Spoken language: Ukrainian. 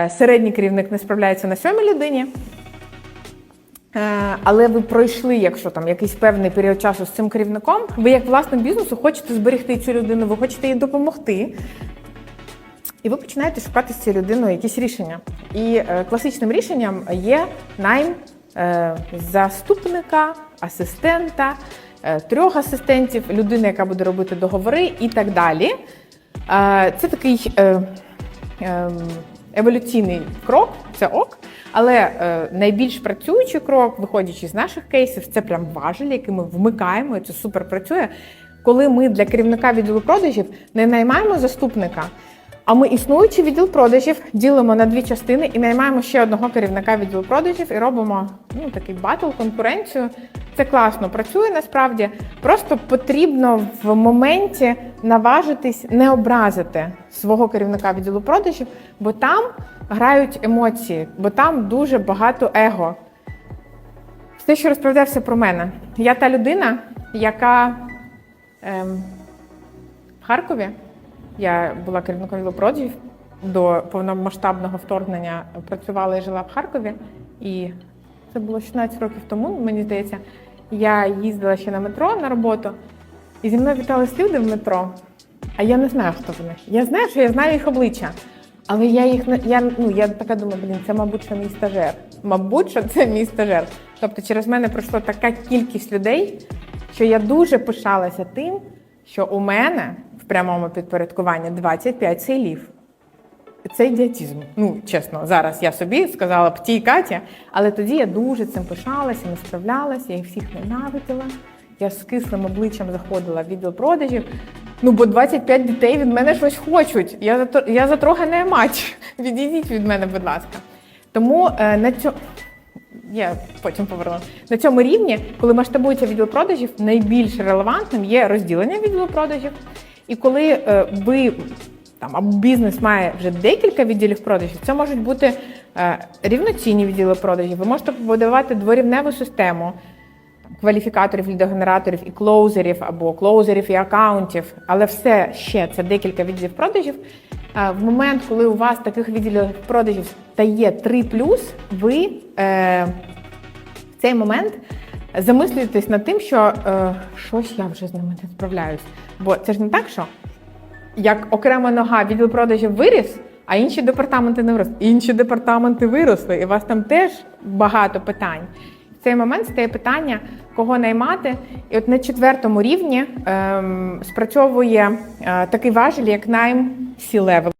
Е, Середній керівник не справляється на сьомій людині. Е, Але ви пройшли, якщо там якийсь певний період часу з цим керівником, ви як власник бізнесу хочете зберегти цю людину, ви хочете їй допомогти. І ви починаєте шукати з цією людиною якісь рішення. І е, класичним рішенням є найм заступника, асистента, трьох асистентів, людини, яка буде робити договори і так далі. Це такий е, е, еволюційний крок, це ок. Але е, найбільш працюючий крок, виходячи з наших кейсів, це прям важель, який ми вмикаємо, і це супер працює. Коли ми для керівника відділу продажів не наймаємо заступника, а ми існуючий відділ продажів ділимо на дві частини і наймаємо ще одного керівника відділу продажів і робимо ну, такий батл, конкуренцію. Це класно працює насправді. Просто потрібно в моменті наважитись не образити свого керівника відділу продажів, бо там грають емоції, бо там дуже багато его. Все, що розповідався про мене. Я та людина, яка ем, в Харкові. Я була керівником відділу продажів до повномасштабного вторгнення. Працювала і жила в Харкові. І це було 16 років тому, мені здається. Я їздила ще на метро на роботу, і зі мною вітались люди в метро. А я не знаю, хто вони. Я знаю, що я знаю їх обличчя. Але я їх я, ну, я така думаю, блін, це, мабуть, що мій стажер. Мабуть, що це мій стажер. Тобто через мене пройшла така кількість людей, що я дуже пишалася тим, що у мене в прямому підпорядкуванні 25 сейлів. Це ідіотизм. Ну, чесно, зараз я собі сказала б тій Каті, але тоді я дуже цим пишалася, не справлялася, я їх всіх ненавиділа. Я з кислим обличчям заходила в відділ продажів. Ну, бо 25 дітей від мене щось хочуть. Я зато я затрогана мать. Відійдіть від мене, будь ласка. Тому е, на цьому. Я потім поверну. На цьому рівні, коли масштабується відділ продажів, найбільш релевантним є розділення відділу продажів. І коли е, ви там або бізнес має вже декілька відділів продажів, це можуть бути е, рівноцінні відділи продажів. Ви можете побудувати дворівневу систему кваліфікаторів, лідогенераторів і клоузерів, або клоузерів і акаунтів, але все ще це декілька відділів продажів. Е, В момент, коли у вас таких відділів продажів стає 3 ви е, в цей момент замислюєтесь над тим, що е, щось я вже з ними не справляюсь. Бо це ж не так, що як окрема нога відділ продажів виріс, а інші департаменти не виросли. Інші департаменти виросли, і у вас там теж багато питань. В цей момент стає питання, кого наймати. І от на четвертому рівні ем, спрацьовує е, такий важель, як найм C-level.